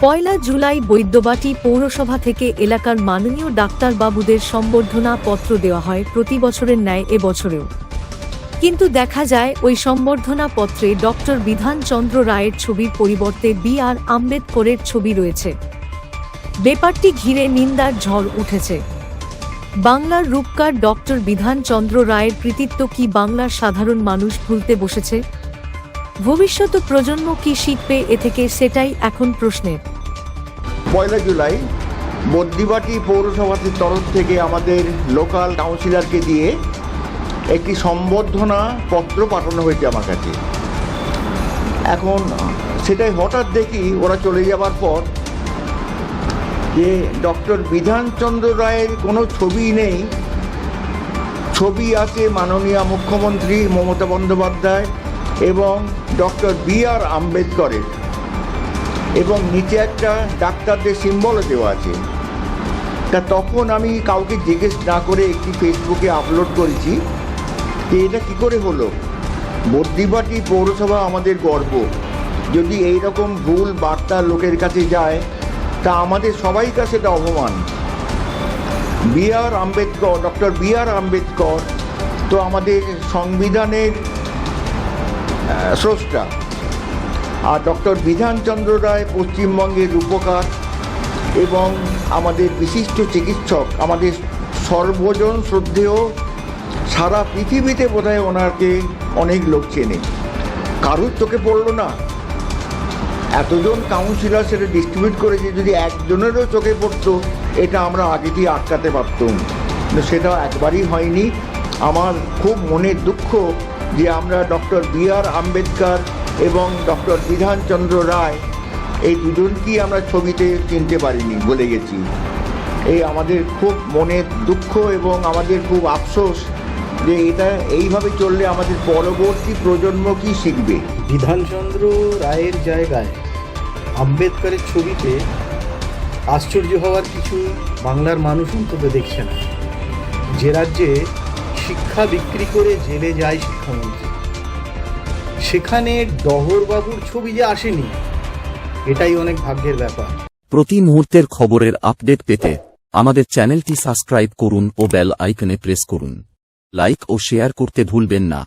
পয়লা জুলাই বৈদ্যবাটি পৌরসভা থেকে এলাকার মাননীয় ডাক্তারবাবুদের সম্বর্ধনা পত্র দেওয়া হয় প্রতি বছরের ন্যায় এবছরেও। কিন্তু দেখা যায়, ওই সম্বর্ধনা পত্রে ডক্টর বিধানচন্দ্র রায়ের ছবির পরিবর্তে বি আর আম্বেদকরের ছবি রয়েছে। ব্যাপারটি ঘিরে নিন্দার ঝড় উঠেছে। বাংলার রূপকার ডক্টর বিধানচন্দ্র রায়ের কৃতিত্ব কি বাংলার সাধারণ মানুষ ভুলতে বসেছে? ভবিষ্যৎ প্রজন্ম কি শিখবে এ থেকে সেটাই এখন প্রশ্নের। পয়লা জুলাই বদ্রিবাটি পৌরসভার তরফ থেকে আমাদের লোকাল কাউন্সিলরকে দিয়ে একটি সম্বর্ধনা পত্র পাঠানো হয়েছে আমার কাছে। এখন সেটাই হঠাৎ দেখি ওরা চলে যাবার পর যে ডক্টর বিধানচন্দ্র রায়ের কোনো ছবি নেই। ছবি আছে মাননীয় মুখ্যমন্ত্রী মমতা বন্দ্যোপাধ্যায় এবং ডক্টর বি আর আম্বেদকরের। এবং নিচে একটা ডাক্তারদের সিম্বলও দেওয়া আছে। তা তখন আমি কাউকে জিজ্ঞেস না করে একটি ফেসবুকে আপলোড করেছি যে এটা কী করে হলো? বদ্যিবাটি পৌরসভা আমাদের গর্ব। যদি এই রকম ভুল বার্তা লোকের কাছে যায়, তা আমাদের সবাই কাছে এটা অপমান। B R Ambedkar, doctor B R Ambedkar তো আমাদের সংবিধানের স্রষ্টা আর ডক্টর বিধানচন্দ্র রায় পশ্চিমবঙ্গের রূপকার এবং আমাদের বিশিষ্ট চিকিৎসক, আমাদের সর্বজন শ্রদ্ধেয়, সারা পৃথিবীতে বোধহয় ওনাকে অনেক লোক চেনে। কারুর চোখে পড়ল না? এতজন কাউন্সিলর সেটা ডিস্ট্রিবিউট করেছে যদি একজনেরও চোখে পড়তো, এটা আমরা আগেতেই আটকাতে পারতাম। সেটা একবারই হয়নি। আমার খুব মনের দুঃখ যে আমরা ডক্টর বি আর আম্বেদকর এবং ডক্টর বিধানচন্দ্র রায়, এই দুজনকেই আমরা ছবিতে চিনতে পারিনি, বলে গেছি। এই আমাদের খুব মনের দুঃখ এবং আমাদের খুব আফসোস যে এটা এইভাবে চললে আমাদের পরবর্তী প্রজন্ম কি শিখবে। বিধানচন্দ্র রায়ের জায়গায় আম্বেদকরের ছবিতে আশ্চর্য হওয়ার কিছু বাংলার মানুষ অন্তত দেখছে না। যে রাজ্যে শিক্ষা বিক্রি করে জেলে যায় শিক্ষামন্ত্রী। সেখানে ডহরবাবুর ছবি যে আসেনি, এটাই অনেক ভাগ্যের ব্যাপার। প্রতি মুহূর্তের খবরের আপডেট পেতে আমাদের চ্যানেলটি সাবস্ক্রাইব করুন ও বেল আইকনে প্রেস করুন। লাইক ও শেয়ার করতে ভুলবেন না।